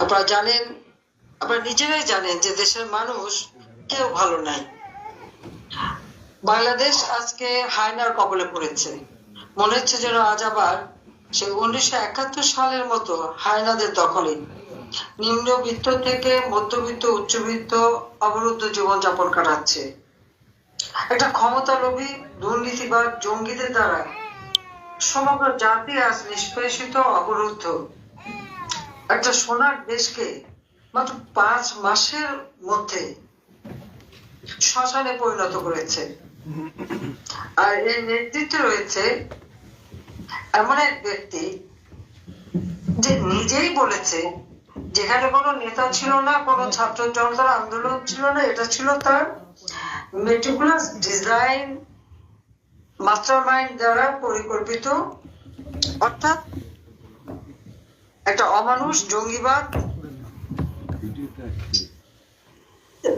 আপনারা জানেন, আপনারা নিজেরাই জানেন যে দেশের মানুষ কেউ ভালো নাই। বাংলাদেশ আজকে হায়নার কবলে পড়েছে। মনে হচ্ছে যেন আজ আবার সেই উনিশশো একাত্তর সালের মতো হায়নাদের দখলে নিম্নবিত্ত থেকে মধ্যবিত্ত, উচ্চবিত্ত অবরুদ্ধ জীবনযাপন কাটাচ্ছে। একটা ক্ষমতালোভী দুর্নীতিবাদ জঙ্গিদের দ্বারা সমগ্র জাতি আজ নিষ্পেষিত, অবরুদ্ধ। একটা সোনার দেশকে মাত্র পাঁচ মাসের মধ্যে শ্মশানে পরিণত করেছে। আর এর নেতৃত্বে রয়েছে এমন এক ব্যক্তি যে নিজেই বলেছে, যেখানে কোনো নেতা ছিল না, কোনো ছাত্র জনতার আন্দোলন ছিল না, এটা ছিল তার মেটিকুলাস ডিজাইন মাস্টার মাইন্ড দ্বারা পরিকল্পিত। অর্থাৎ একটা অমানুষ, জঙ্গিবাদ,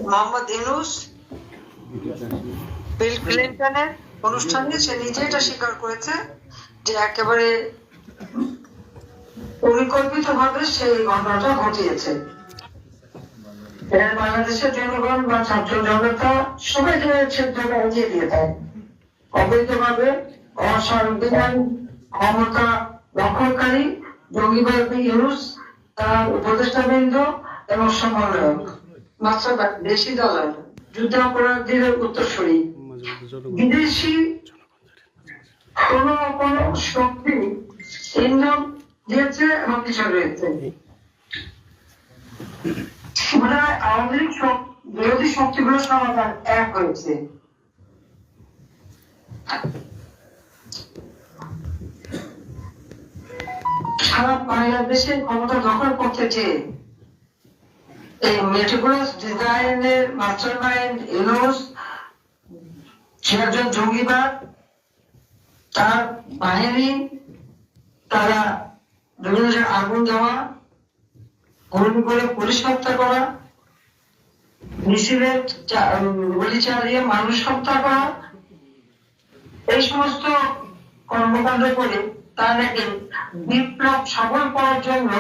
মোহাম্মদ ইউনুস, বিল সে নিজে এটা স্বীকার করেছে যে একেবারে পরিকল্পিত ভাবে সেই ঘটনাটা ঘটিয়েছে। বাংলাদেশের জনগণ বা ছাত্র জনতা সবাইকে ক্ষেত্রটা এগিয়ে দিয়ে দেয় অবৈধভাবে অসাংবিধান ক্ষমতা দখলকারী জঙ্গিবাদী ইউনুস, তার উপদেষ্টাবৃন্দ এবং সমন্বয়ক। মাত্র দেশি দালাল যুদ্ধাপরাধীদের উত্তরসূরি। বিদেশি কোন কোন শক্তি ইন্ধন দিয়েছে এবং কিছু রয়েছে। মানে আওয়ামী লীগ বিরোধী শক্তিগুলোর সমাধান এক হয়েছে। সারা বাংলাদেশের ক্ষমতা দখল করতে চেয়ে এই মেটিকুলাস ডিজাইনের মাস্টার মাইন্ড ইউনুস সে জঙ্গিবাদ তার বাহিনী তারা বিভিন্ন আগুন দেওয়া গুলি করে পুলিশ হত্যা করা মিছিলে চা- উম, গুলি চালিয়ে মানুষ হত্যা করা এই সমস্ত কর্মকাণ্ড করে তারা বিপ্লব সফল করার জন্য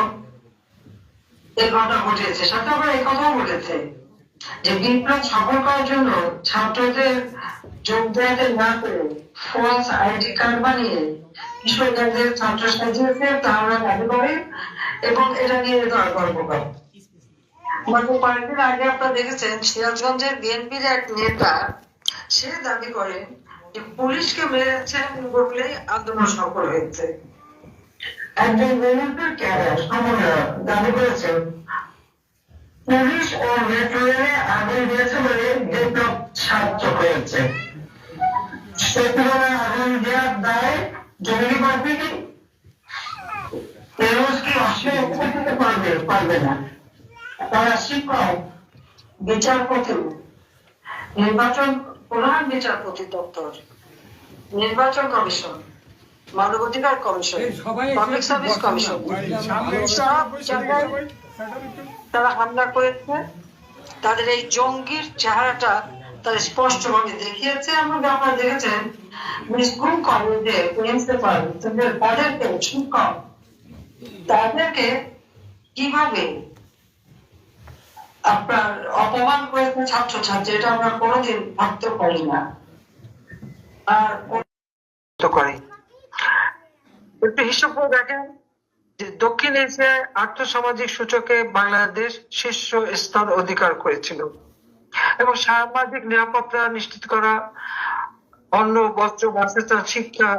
আবার এই কথাও যে বিপ্লব সফল করার জন্য ছাত্রদের না করে ফলস আইডি কার্ড বানিয়ে ছাত্র সাজিয়েছে, তারা দাবি করে এবং এটা নিয়ে তারা গর্ব করে। গত কয়েকদিন আগে আপনারা দেখেছেন সিরাজগঞ্জের বিএনপির এক নেতা, সে দাবি করেন পুলিশকে মেরেছেন বললেই আন্দোলন সফল হয়েছে। একজন ক্যাডার সমন্বয়ক দাবি করেছেন, পুলিশ ও আগুন দিয়েছে বলে বিপ্লব সার্থক হয়েছে আগুন দেওয়ার দায় জঙ্গি পার্টি কি অস্বীকার করতে পারবে? পারবে না। তারা শিক্ষক বিচারপতি নির্বাচন প্রধান বিচারপতি দপ্তর নির্বাচন কমিশন মানবাধিকার কমিশন পাবলিক সার্ভিস কমিশন। সব জায়গায় তারা হামলা করেছে। তাদের এই জঙ্গির চেহারাটা তারা স্পষ্টভাবে দেখিয়েছে এবং আপনারা দেখেছেন স্কুল কলেজে প্রিন্সিপাল তাদেরকে শিক্ষক তাদেরকে কীভাবে আপনার অপমান এটা আমরা কোনোদিন ভাবতে পারি না। আর একটু হিসাব করে দেখেন যে দক্ষিণ এশিয়ায় আর্থসামাজিক সূচকে বাংলাদেশ শীর্ষ স্থান অধিকার করেছিল এবং সামাজিক নিরাপত্তা নিশ্চিত করা, অন্ন, বস্ত্র, বাসস্থান, শিক্ষা,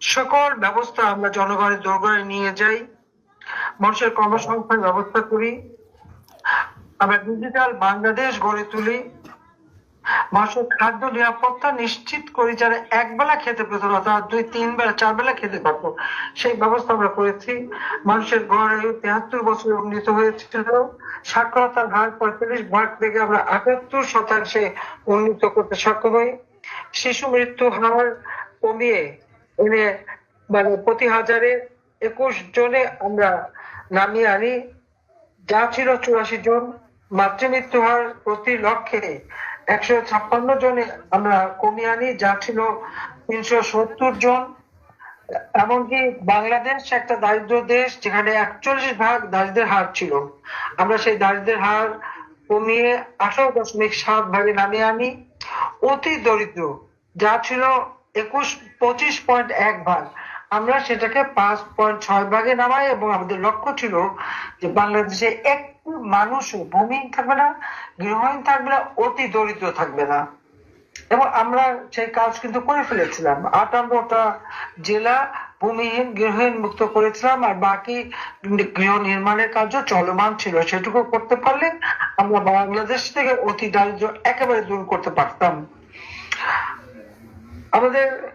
সকল ব্যবস্থা আমরা জনগণের দরবারে নিয়ে যাই। মানুষের কর্মসংস্থান ব্যবস্থা করি। আমরা ডিজিটাল বাংলাদেশ গড়ে তুলি। মানুষের খাদ্য নিরাপত্তা নিশ্চিত করি যারা এক বেলা খেতে পেত না, তারা দুই, তিন বেলা, চার বেলা খেতে পারতো। সেই ব্যবস্থা আমরা করেছি। মানুষের গড় তেহাত্তর বছর উন্নীত হয়েছিল। সাক্ষরতার হার পঁয়তাল্লিশ ভাগ থেকে আমরা আটাত্তর শতাংশে উন্নীত করতে সক্ষম হই। শিশু মৃত্যু হার কমিয়ে এনে মানে প্রতি হাজারে একুশ জনে আমরা নামিয়ে আনি। যা ছিল চুরাশি জন মাতৃমৃত্যু হার প্রতি লক্ষে একশো ছাপ্পান্ন জনে আমরা কমিয়ে আনি, যা ছিল তিনশো সত্তর জন। এমনকি বাংলাদেশ একটা দারিদ্র দেশ, যেখানে একচল্লিশ ভাগ দারিদ্রের হার ছিল। আমরা সেই দারিদ্রের হার কমিয়ে আঠারো দশমিক সাত ভাগে নামিয়ে আনি। অতি দরিদ্র, যা ছিল একুশ পঁচিশ পয়েন্ট এক ভাগ। আমরা সেটাকে পাঁচ পয়েন্ট ছয় ভাগে নামাই এবং আমাদের লক্ষ্য ছিল যে বাংলাদেশে একটু মানুষও ভূমিহীন থাকবে না, গৃহহীন থাকবে না, অতি দরিদ্র থাকবে না। এবং আমরা সেই কাজ কিন্তু করে ফেলেছিলাম। আটান্নটা জেলা ভূমিহীন, গৃহহীন মুক্ত করেছিলাম আর বাকি গৃহ নির্মাণের কাজও চলমান ছিল। সেটুকু করতে পারলে আমরা বাংলাদেশ থেকে অতি দারিদ্র একেবারে দূর করতে পারতাম। আমাদের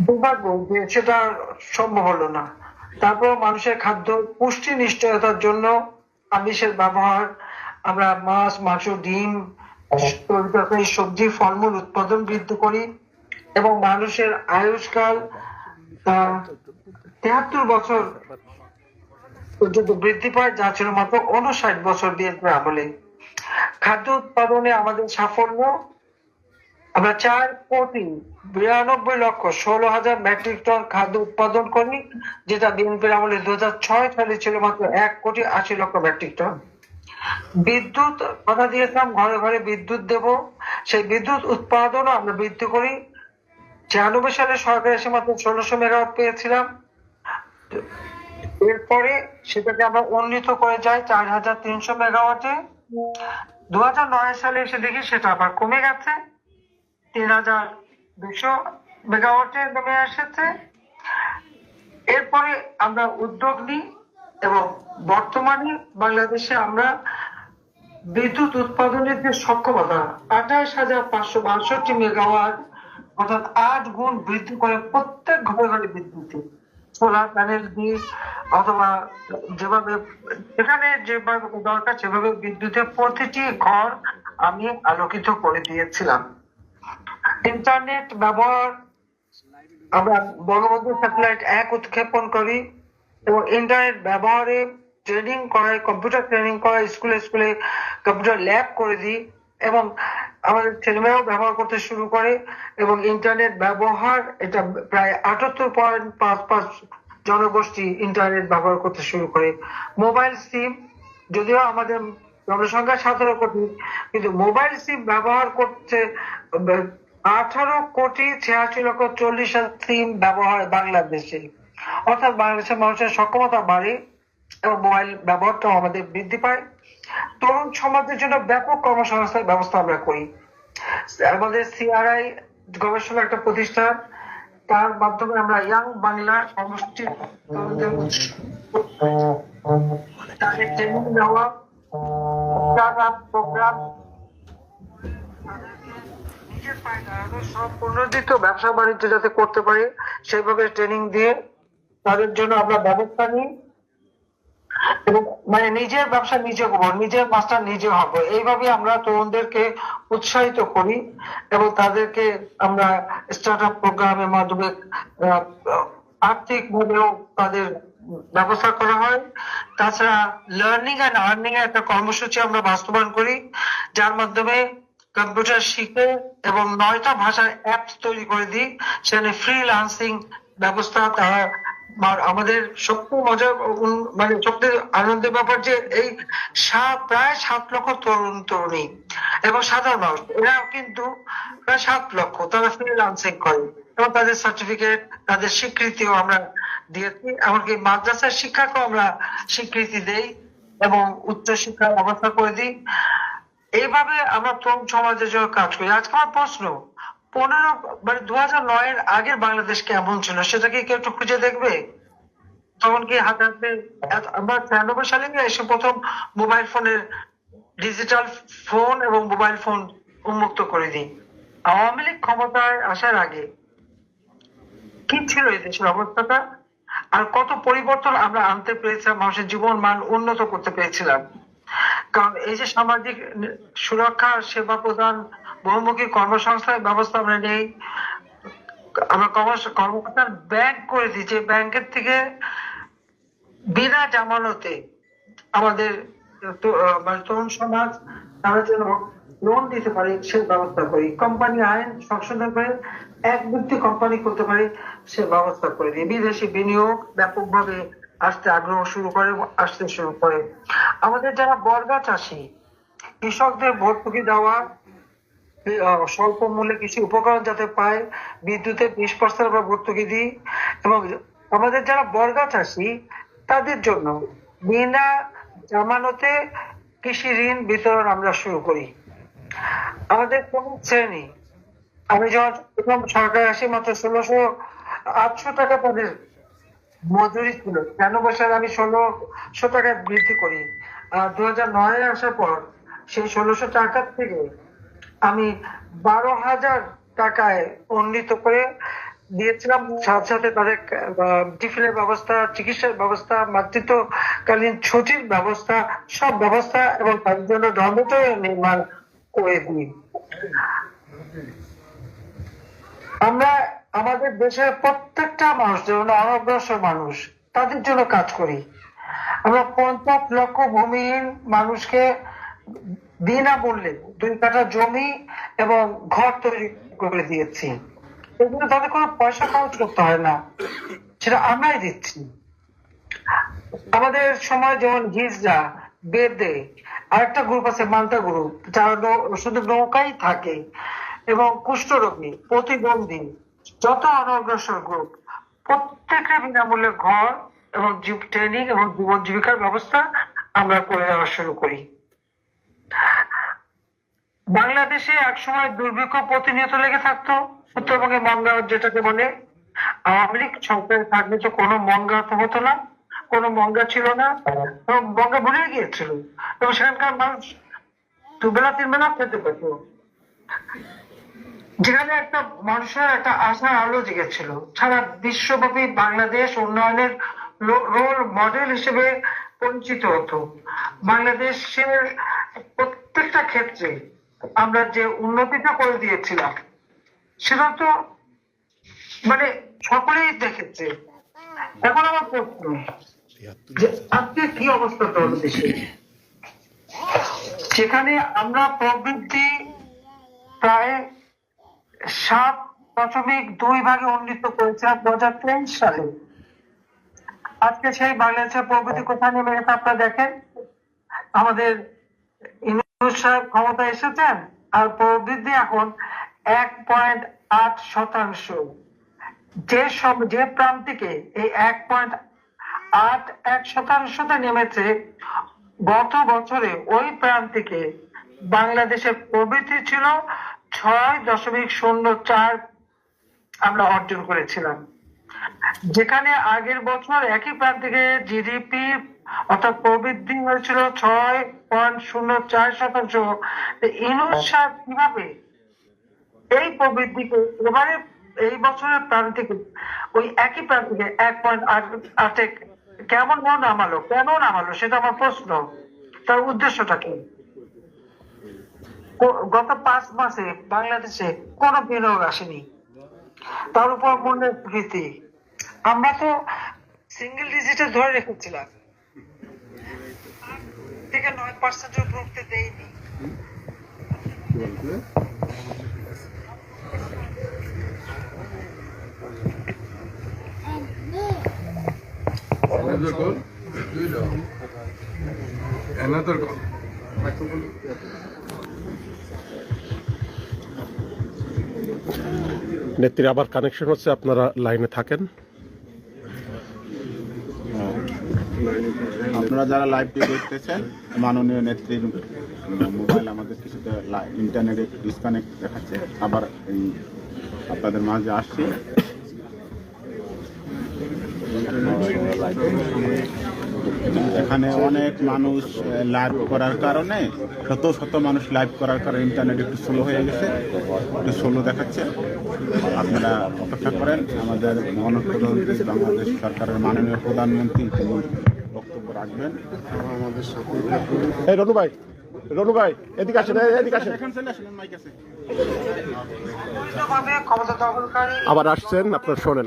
দুর্ভাগ্য যে সেটা সম্ভব হলো না। তারপর মানুষের খাদ্য পুষ্টি নিশ্চয়তার জন্য আমিষের ব্যবহার, আমরা মাছ, মাংস, ডিম সবজি, ফলমূল উৎপাদন বৃদ্ধি করি এবং মানুষের আয়ুষ্কাল তেহাত্তর বছর পর্যন্ত বৃদ্ধি পায়, যা ছিল মাত্র উনষাট বছর বিএনপি আমলে। খাদ্য উৎপাদনে আমাদের সাফল্য আমরা চার কোটি বিরানব্বই লক্ষ ষোলো হাজার মেট্রিক টন খাদ্য উৎপাদন করি, যেটা বিএনপির আমলে দু হাজার ছয় সালে ছিল মাত্র এক কোটি আশি লক্ষ মেট্রিক টন। বিদ্যুৎ, কথা দিয়েছিলাম, ঘরে ঘরে বিদ্যুৎ দেব। সেই বিদ্যুৎ উৎপাদনও আমরা বৃদ্ধি করি। ছিয়ানব্বই সালে সরকার এসে মাত্র ষোলোশো মেগাওয়াট পেয়েছিলাম। এরপরে সেটাকে আমরা উন্নীত করে যাই চার হাজার তিনশো মেগাওয়াটে। দু হাজার নয় সালে এসে দেখি সেটা আবার কমে গেছে। তিন হাজার দুশো মেগাওয়াটে নেমে এসেছে। এরপরে আমরা উদ্যোগ নিই এবং বর্তমানে বাংলাদেশে আমরা বিদ্যুৎ উৎপাদনের যে সক্ষমতা আঠাশ হাজার পাঁচশো বাষট্টি মেগাওয়াট, অর্থাৎ আট গুণ বৃদ্ধি করে প্রত্যেক ঘরে ঘরে বিদ্যুৎ, সোলার প্যানেল দিয়ে অথবা যেভাবে যেখানে যেভাবে দরকার সেভাবে বিদ্যুতের প্রতিটি ঘর আমি আলোকিত করে দিয়েছিলাম। ইন্টারনেট ব্যবহার, আমরা বঙ্গবন্ধু স্যাটেলাইট এক উৎক্ষেপণ করি এবং ইন্টারনেট ব্যবহারে ট্রেনিং করাই কম্পিউটার ট্রেনিং করাই স্কুলে স্কুলে কম্পিউটার ল্যাব করে দিই এবং আমাদের ছেলেমেয়েরাও ব্যবহার করতে শুরু করে এবং ইন্টারনেট ব্যবহার, এটা প্রায় আটাত্তর পয়েন্ট পাঁচ পাঁচ জনগোষ্ঠী ইন্টারনেট ব্যবহার করতে শুরু করে। মোবাইল সিম, যদিও আমাদের জনসংখ্যা সতেরো কোটি, কিন্তু মোবাইল সিম ব্যবহার করছে আঠারো কোটি ছিয়াশি লক্ষ চল্লিশ সিম ব্যবহার বাংলাদেশে। অর্থাৎ বাংলাদেশের মানুষের সক্ষমতা বাড়ে এবং মোবাইল ব্যবহারটাও আমাদের বৃদ্ধি পায়। তরুণ সমাজের জন্য ব্যাপক কর্মসংস্থান ব্যবস্থা আমরা করি। আমাদের সিআরআই গবেষণা একটা প্রতিষ্ঠান। তার মাধ্যমে আমরা ইয়াং বাংলা তরুণদের তাদের প্রোগ্রাম নিজের পায়ে ব্যবসা বাণিজ্য যাতে করতে পারে, সেইভাবে ট্রেনিং দিয়ে তাদের জন্য আমরা ব্যবস্থা নিই। এবং মানে নিজের ব্যবসা নিজে করব, নিজের মাস্টার নিজে হব। এইভাবে আমরা তরুণদেরকে উৎসাহিত করি এবং তাদেরকে আমরা স্টার্ট আপ প্রোগ্রামের মাধ্যমে আর্থিক ভাবেও তাদের ব্যবস্থা করা হয়। তাছাড়া লার্নিং অ্যান্ড আর্নিং একটা কর্মসূচি আমরা বাস্তবায়ন করি, যার মাধ্যমে কম্পিউটার শিখে এবং নয়টা ভাষার অ্যাপস তৈরি করে দিই, সেখানে ফ্রিল্যান্সিং ব্যবস্থা তারা আমাদের সবচেয়ে মজার মানে সবচেয়ে আনন্দের ব্যাপার যে এই প্রায় সাত লক্ষ তরুণ তরুণী এবং সাধারণ মানুষ। এরা কিন্তু প্রায় সাত লক্ষ তারা ফ্রিল্যান্সিং করে এবং তাদের সার্টিফিকেট তাদের স্বীকৃতিও আমরা দিয়েছি। এমনকি মাদ্রাসার শিক্ষাকেও আমরা স্বীকৃতি দেই এবং উচ্চ শিক্ষার ব্যবস্থা করে দিই। এইভাবে আমরা তরুণ সমাজের জন্য কাজ করি। আজকে আমার প্রশ্ন, পনেরো মানে দু হাজার নয়ের আগের বাংলাদেশ কেমন ছিল? সেটা কি কেউ একটু খুঁজে দেখবে? তখন কি হাতে হাতে আমরা ছিয়ানব্বই সালে এসে প্রথম মোবাইল ফোনের ডিজিটাল ফোন এবং মোবাইল ফোন উন্মুক্ত করে দিই। আওয়ামী লীগ ক্ষমতায় আসার আগে কি ছিল এই দেশের অবস্থাটা? আর কত পরিবর্তন আমরা আনতে পেরেছিলাম, মানুষের জীবন মান উন্নত করতে পেরেছিলাম? কারণ এই যে সামাজিক সুরক্ষা, সেবা প্রদান, বহুমুখী কর্মসংস্থান ব্যবস্থা আমরা নেই। আমরা কর্ম- কর্মকর্তার ব্যাংক করে যে ব্যাংকের থেকে বিনা জামানতে আমাদের মানে তরুণ সমাজ, তারা যেন লোন দিতে পারি, সে ব্যবস্থা করি। কোম্পানি আইন সংশোধন করে, এক ব্যক্তি কোম্পানি করতে পারে, সে ব্যবস্থা করে দিই। বিদেশি বিনিয়োগ ব্যাপকভাবে আসতে আগ্রহ শুরু করে, আসতে শুরু করে। আমাদের যারা বর্গা চাষী কৃষকদের ভর্তুকি দেওয়া স্বল্প মূল্যে কৃষি উপকরণ যাতে পায়, বিদ্যুতের বিশ পার্সেন্ট আমরা ভর্তুকি দিই, এবং আমাদের যারা বর্গা চাষী তাদের জন্য বিনা জামানতে কৃষি ঋণ বিতরণ আমরা শুরু করি। আমাদের কোন শ্রেণি? আমি যখন প্রথম সরকার আসি, মাত্র ষোলোশো আটশো টাকা তাদের মজুরি ছিল। কেন বছর আমি ষোলোশো টাকা বৃদ্ধি করি? দু হাজার নয় আসার পর সেই ষোলোশো টাকার থেকে আমি বারো হাজার টাকায় উন্নীত করে দিয়েছিলাম। সাথে সাথে তাদের টিফিনের ব্যবস্থা, চিকিৎসার ব্যবস্থা, মাতৃত্বকালীন ছুটির ব্যবস্থা, সব ব্যবস্থা এবং তাদের জন্য ধর্মতয় নির্মাণ করে দিই। আমরা আমাদের দেশের প্রত্যেকটা মানুষ, যেমন অনগ্রসর মানুষ, তাদের জন্য কাজ করি। আমরা পঞ্চাশ লক্ষ ভূমিহীন মানুষকে বিনামূল্যে দুই কাঠা জমি এবং ঘর তৈরি করে দিয়েছি। এগুলো তাদের কোনো পয়সা খরচ করতে হয় না। সেটা আমরাই দিচ্ছি। আমাদের সময় যেমন হিজড়া বেদে, আরেকটা গ্রুপ আছে মান্তা গ্রুপ যারা শুধু নৌকাই থাকে এবং কুষ্ঠরোগী প্রতিবন্ধী। যত অনগ্রসর গ্রুপ প্রত্যেকের বিনামূল্যে ঘর এবং ট্রেনিং এবং জীবন জীবিকার ব্যবস্থা আমরা করে দেওয়া শুরু করি। বাংলাদেশে একসময় দুর্ভিক্ষ প্রতিনিয়ত লেগে থাকতো। উত্তরবঙ্গে মঙ্গা যেটাকে বলে। আওয়ামী লীগ সরকার থাকলে তো কোনো মঙ্গা তো হতো না, কোনো মঙ্গা ছিল না, এবং মঙ্গা ভুলে গিয়েছিল। এবং সেখানকার মানুষ দুবেলা তিন বেলা খেতে পেত। যেখানে একটা মানুষের একটা আশার আলো জেগেছিল। সারা বিশ্বব্যাপী বাংলাদেশ উন্নয়নের রোল মডেল হিসেবে পরিচিত হতো। বাংলাদেশের প্রত্যেকটা ক্ষেত্রে আমরা যে উন্নতিটা করে দিয়েছিলাম, সেটা তো মানে সকলেই দেখেছে। এখন আমার প্রশ্ন, যে আজকে কি অবস্থা তোর দেশে? যেখানে আমরা প্রবৃদ্ধি প্রায় সাত দশমিক দুই ভাগে উন্নীত করেছিলাম দু হাজার তেইশ সালে। আজকে সেই বাংলাদেশের প্রবৃদ্ধি কোথায় নেমে গেছে আপনারা দেখেন। আমাদের ইউনুস ক্ষমতা এসেছেন আর প্রবৃদ্ধি এখন এক পয়েন্ট আট শতাংশ। যে সব, যে প্রান্তিকে এই এক পয়েন্ট আট এক শতাংশতে নেমেছে, গত বছরে ওই প্রান্তিকে বাংলাদেশের প্রবৃদ্ধি ছিল ছয় দশমিক শূন্য চার আমরা অর্জন করেছিলাম। যেখানে আগের বছর একই প্রান্তিকে জিডিপি অর্থাৎ প্রবৃদ্ধি হয়েছিল ছয় পয়েন্ট শূন্য চার শতাংশ। ইনুস কীভাবে এই প্রবৃদ্ধিকে এবারে এই বছরের প্রান্তিকে ওই একই প্রান্তিকে এক পয়েন্ট আট কেমন মন নামালো? কেন নামালো? সেটা আমার প্রশ্ন। তার উদ্দেশ্যটা কি? গত পাঁচ মাসে বাংলাদেশে কোনো বিনিয়োগ আসেনি। তার উপর মূল্যের ভীতি আমরা তো সিঙ্গেল ডিজিটে ধরে রেখেছিলাম। থেকে নয় উপরতে দেয়নি। Another call? Good. Another call. নেত্রী আবার কানেকশন হচ্ছে, আপনারা লাইনে থাকেন। আপনারা যারা লাইভটি দেখতেছেন, মাননীয় নেত্রীর মোবাইল আমাদের কিছুটা ইন্টারনেটে ডিসকানেক্ট দেখাচ্ছে। আবার আপনাদের মাঝে আসছি। এখানে অনেক মানুষ লাইভ করার কারণে শত শত মানুষ লাইভ করার কারণে ইন্টারনেট একটু স্লো হয়ে গেছে। একটু স্লো দেখাচ্ছে। আপনারা অপেক্ষা করেন আমাদের মহানপ্রধানমন্ত্রী বাংলাদেশ সরকারের মাননীয় প্রধানমন্ত্রী তিনি বক্তব্য রাখবেন। আমাদের রনু ভাই রনু ভাই এদিকে আসেন এদিকে আসেন। এখান চলে আসেন মাইক আছে। ভাবে ক্ষমতা দখলকারী আবার আসছেন আপনার শোনেন।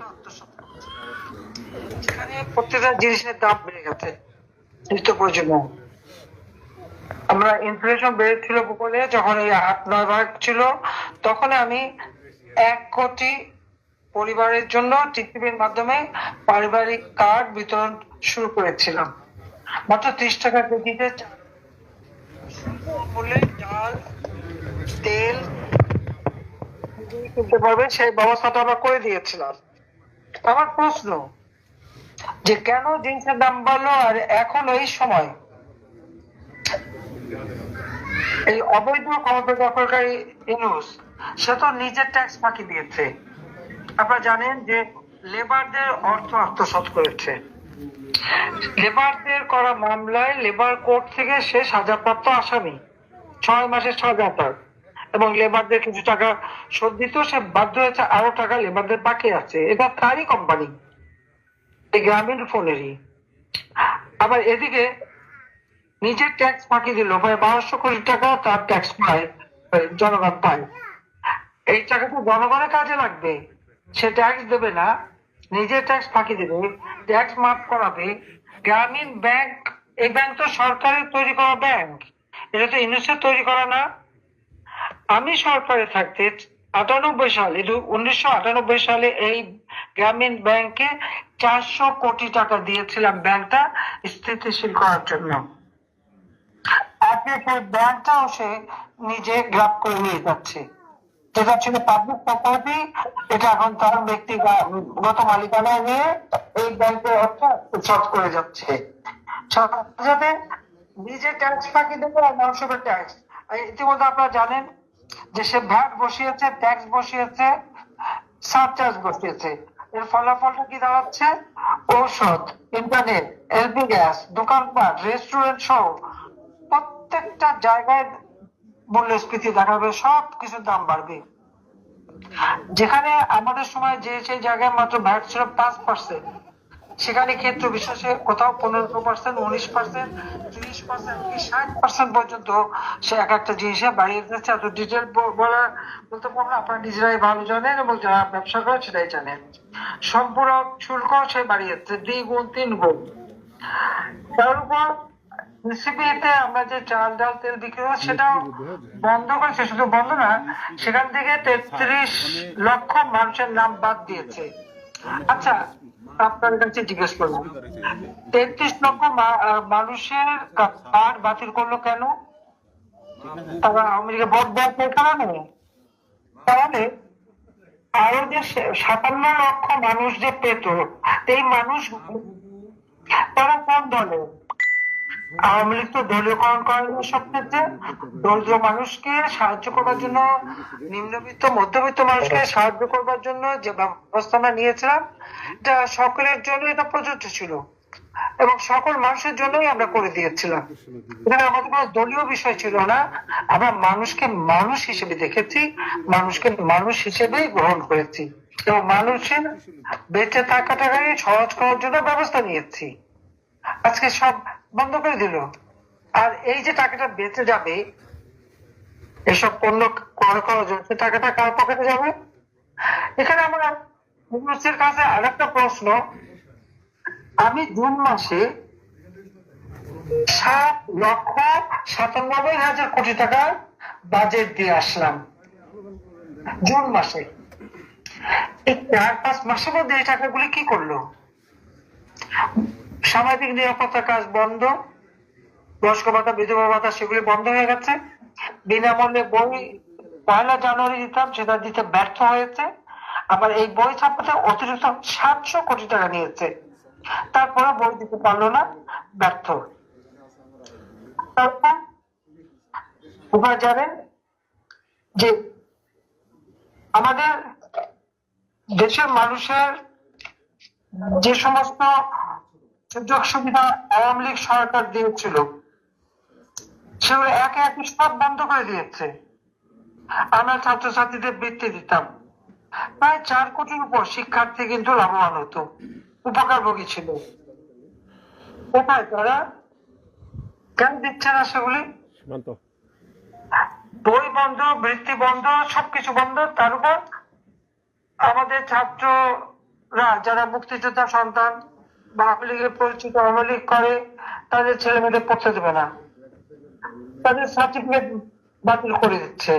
প্রত্যেকটা জিনিসের দাম বেড়ে গেছে। নিত্য আমরা ইনফ্লেশন বেড়েছিল বলে যখন এই নয় ভাগ ছিল তখন আমি এক কোটি পরিবারের জন্য টিসিবির মাধ্যমে পারিবারিক কার্ড বিতরণ শুরু করেছিলাম। মাত্র ত্রিশ টাকা কেজিতে মূল্যে চাল তেল কিনতে পারবে, সেই ব্যবস্থাটা আমরা করে দিয়েছিলাম। আমার প্রশ্ন যে কেন জিনিসের দাম বাড়লো আর এখন এই সময়? এই অবৈধ ক্ষমতা দখলকারী ইনুস সে তো নিজের ট্যাক্স ফাঁকি দিয়েছে। আপনারা জানেন যে লেবারদের অর্থ আত্মসাৎ করেছে। লেবারদের করা মামলায় লেবার কোর্ট থেকে সে সাজাপ্রাপ্ত আসামি, ছয় মাসের সাজা তার। এবং লেবারদের কিছু টাকা শোধ দিত সে বাধ্য হয়েছে, আরও টাকা লেবারদের বাকি আছে। এটা তারই কোম্পানি গ্রামীণ ফোনেরই। আবার এদিকে নিজের ট্যাক্স ফাঁকি দিল প্রায় বারোশো কোটি টাকা তার ট্যাক্স পায় জনগণ পায়। এই টাকা তো জনগণের কাজে লাগবে। সে ট্যাক্স দেবে না, নিজের ট্যাক্স ফাঁকি দেবে ট্যাক্স মাফ করাবে। গ্রামীণ ব্যাংক এই ব্যাংক তো সরকারের তৈরি করা ব্যাংক এটা তো ইউনিসেফ তৈরি করা না। আমি সরকারে থাকতে আটানব্বই সালে উনিশশো আটানব্বই সালে এই গ্রামীণ ব্যাংকে চারশো কোটি টাকা দিয়েছিলাম ব্যাংকটা স্থিতিশীল করার জন্য। আজকে সেই ব্যাংকটাও সে নিজে গ্রাপ করে নিয়ে যাচ্ছে। যেটা ছিল পাবলিক এটা এখন তার ব্যক্তিগত নিয়ে এই ব্যাংকের অর্থ উৎসব করে যাচ্ছে। সাথে নিজে ট্যাক্স ফাঁকি দেবে আর মানুষের ট্যাক্স ইতিমধ্যে আপনারা জানেন যে সে ভ্যাট বসিয়েছে ট্যাক্স বসিয়েছে সারচার্জ বসিয়েছে। এর ফলাফলটা কি দাঁড়াচ্ছে? ঔষধ, ইন্টারনেট এলপি গ্যাস, দোকানপাট, রেস্টুরেন্ট সহ প্রত্যেকটা জায়গায় মূল্যস্ফীতি দেখাবে সব কিছুর দাম বাড়বে। যেখানে আমাদের সময় যে সেই জায়গায় মাত্র ভ্যাট ছিল পাঁচ পার্সেন্ট সেখানে ক্ষেত্র বিশেষে কোথাও পনেরো পার্সেন্ট উনিশ পার্সেন্ট ত্রিশ পার্সেন্ট কি ষাট পার্সেন্ট পর্যন্ত সে এক একটা জিনিসে বাড়িয়ে দিচ্ছে এত ডিটেল বলা বলতে পারব না। আপনারা নিজেরাই ভালো জানেন এবং যারা ব্যবসা করে সেটাই জানেন। সম্পূরক শুল্ক সে বাড়িয়েছে দ্বিগুণ তিন গুণ তার উপর রেসিপিতে আমরা যে চাল, ডাল, তেল বিক্রি করি সেটাও বন্ধ করেছে। শুধু বন্ধ না, সেখান থেকে তেত্রিশ লক্ষ মানুষের নাম বাদ দিয়েছে। আচ্ছা আপনার কাছে জিজ্ঞেস করব। তেত্রিশ লক্ষ মানুষের কার্ড বাতিল করল কেন? তারা লীগের ভোট দেওয়ার কারণে তাহলে আরও যে সাতান্ন লক্ষ মানুষ যে পেত এই মানুষ তারা কোন দলে আওয়ামী লীগ তো দলীয়করণ করেনি সব ক্ষেত্রে দরিদ্র মানুষকে সাহায্য করবার জন্য, নিম্নবিত্ত, মধ্যবিত্ত মানুষকে সাহায্য করবার জন্য যে ব্যবস্থা আমরা নিয়েছিলাম, এটা সকলের জন্য এটা প্রযোজ্য ছিল এবং সকল মানুষের জন্যই আমরা করে দিয়েছিলাম। এখানে আমাদের কোনো দলীয় বিষয় ছিল না। আমরা মানুষকে মানুষ হিসেবে দেখেছি, মানুষকে মানুষ হিসেবেই গ্রহণ করেছি এবং মানুষের বেঁচে থাকাটাকে সহজ করার জন্য ব্যবস্থা নিয়েছি। আজকে সব বন্ধ করে দিল। আর এই যে টাকাটা বেঁচে যাবে, এসব পণ্য ক্রয় করার জন্য টাকাটা কার পকেটে যাবে? এখানে আমরা ইউনিভার্সিটির কাছে আরেকটা প্রশ্ন। আমি জুন মাসে সাত লক্ষ সাতানব্বই হাজার কোটি টাকার বাজেট দিয়ে আসলাম। জুন মাসে। এই চার পাঁচ মাসের মধ্যে এই টাকাগুলি কি করল? সামাজিক নিরাপত্তা কাজ বন্ধ, বয়স্ক ভাতা বিধবা ভাতা সেগুলি বন্ধ হয়ে গেছে। বিনামূল্যে বই পয়লা জানুয়ারি দিতাম সেটা দিতে ব্যর্থ হয়েছে। আবার এই বই ছাপাতে অতিরিক্ত সাতশো কোটি টাকা নিয়েছে। তারপরে বই দিতে পারল না, ব্যর্থ। তারপর জানেন যে আমাদের দেশের মানুষের যে সমস্ত সুযোগ সুবিধা আওয়ামী লীগ সরকার দিয়েছিল। সেগুলো একে একে সব বন্ধ করে দিয়েছে। আমরা ছাত্রছাত্রীদের বৃত্তি দিতাম। প্রায় চার কোটির উপর শিক্ষার্থী কিন্তু লাভবান হতো। উপকারভোগী ছিল। কোথায় তারা? কেন দিচ্ছে না সেগুলি? বই বন্ধ বৃত্তি বন্ধ সবকিছু বন্ধ তার উপর আমাদের ছাত্ররা যারা মুক্তিযোদ্ধা সন্তান আওয়ামী লীগের পরিচিত আওয়ামী লীগ করে তাদের ছেলে মেয়েদের পড়তে দেবে না। তাদের সার্টিফিকেট বাতিল করে দিচ্ছে।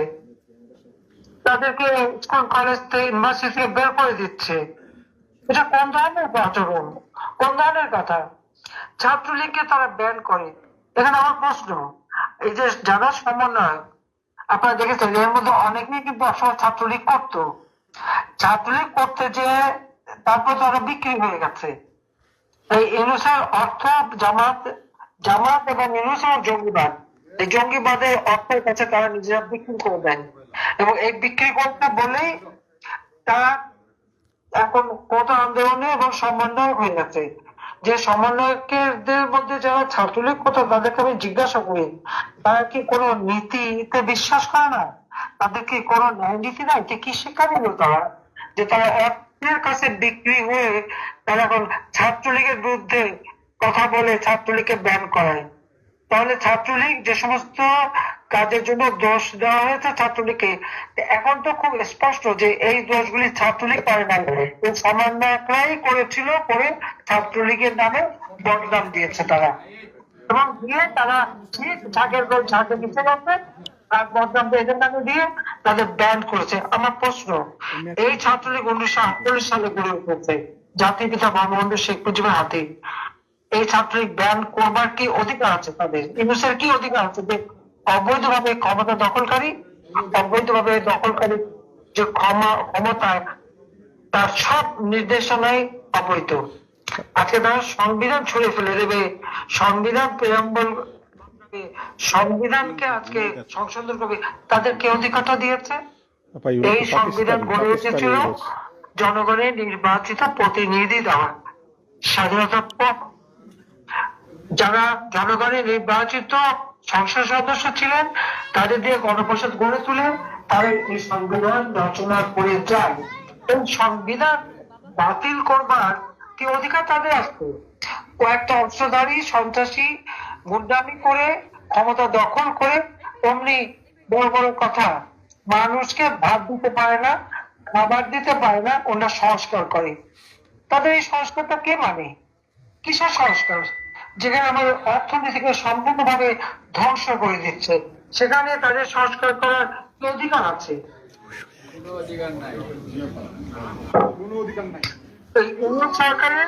তাদেরকে স্কুল কলেজ থেকে ইউনিভার্সিটি থেকে বের করে দিচ্ছে। এটা কোন ধরনের আচরণ? কোন ধরনের কথা? ছাত্রলীগকে তারা ব্যান করে। এখানে আমার প্রশ্ন, এই যে যারা সমন্বয় আপনারা দেখেছেন, এর মধ্যে অনেকেই কিন্তু একসময় ছাত্রলীগ করতো। ছাত্রলীগ করতে যে তারপর তারা বিক্রি হয়ে গেছে। এই ইউনুসের অর্থ জামাত জামাত এবং ইউনুসের জঙ্গিবাদ। এই জঙ্গিবাদের অর্থের কাছে তারা নিজেরা বিক্রি করে দেন এবং এই বিক্রি করতে বলেই এখন কত আন্দোলনে এবং হয়ে গেছে। যে সমন্বয়কের মধ্যে যারা ছাত্রলীগ করতো, তাদেরকে আমি জিজ্ঞাসা করি, তারা কি কোনো নীতিতে বিশ্বাস করে না? তাদের কি কোনো ন্যায় নীতি নাই? যে কি শিক্ষা দিল তারা? যে তারা অর্থের কাছে বিক্রি হয়ে তারা এখন ছাত্রলীগের বিরুদ্ধে কথা বলে ছাত্রলীগকে ব্যান করায়। তাহলে ছাত্রলীগ যে সমস্ত কাজের জন্য দোষ দেওয়া হয়েছে ছাত্রলীগকে এখন তো খুব স্পষ্ট যে এই দোষগুলি ছাত্রলীগ করে না। এই সমন্বয়করাই করেছিল পরে ছাত্রলীগের নামে বদনাম দিয়েছে তারা। এবং দিয়ে তারা ঠিক ঝাঁকের গোল ঝাঁকে দিতে আর এদের নামে দিয়ে তাদের ব্যান করেছে। আমার প্রশ্ন, এই ছাত্রলীগ উনিশশো আটচল্লিশ সালে গড়ে উঠেছে, জাতির পিতা বঙ্গবন্ধু শেখ মুজিবের হাতে। এই ছাত্রলীগ ব্যান করবার কি অধিকার আছে তাদের? কি অধিকার আছে? যে অবৈধভাবে ক্ষমতা দখলকারী, অবৈধভাবে দখলকারী যে ক্ষমা ক্ষমতায় তার সব নির্দেশনাই অবৈধ। আজকে তারা সংবিধান ছুড়ে ফেলে দেবে। সংবিধান প্রেরম্বল সংবিধানকে আজকে সংশোধন করবে। তাদের কে অধিকারটা দিয়েছে? এই সংবিধান গড়ে উঠেছিল জনগণের নির্বাচিত প্রতিনিধি দেওয়া স্বাধীনতার পর। যারা জনগণের নির্বাচিত সংসদ সদস্য ছিলেন তাদের দিয়ে গণপরিষদ গড়ে তুলে তারা এই সংবিধান রচনা করে যায়। এই সংবিধান বাতিল করবার কি অধিকার তাদের আছে? কয়েকটা অস্ত্রধারী সন্ত্রাসী গুন্ডামি করে ক্ষমতা দখল করে অমনি বড় বড় কথা। মানুষকে ভাত দিতে পারে না খাবার দিতে পারে না ওরা সংস্কার করে। তাদের এই সংস্কারটা কে মানে? কিসের সংস্কার? যেখানে আমাদের অর্থনীতিকে সম্পূর্ণভাবে ধ্বংস করে দিচ্ছে সেখানে তাদের সংস্কার করার কি অধিকার আছে? এই উন্নত সরকারের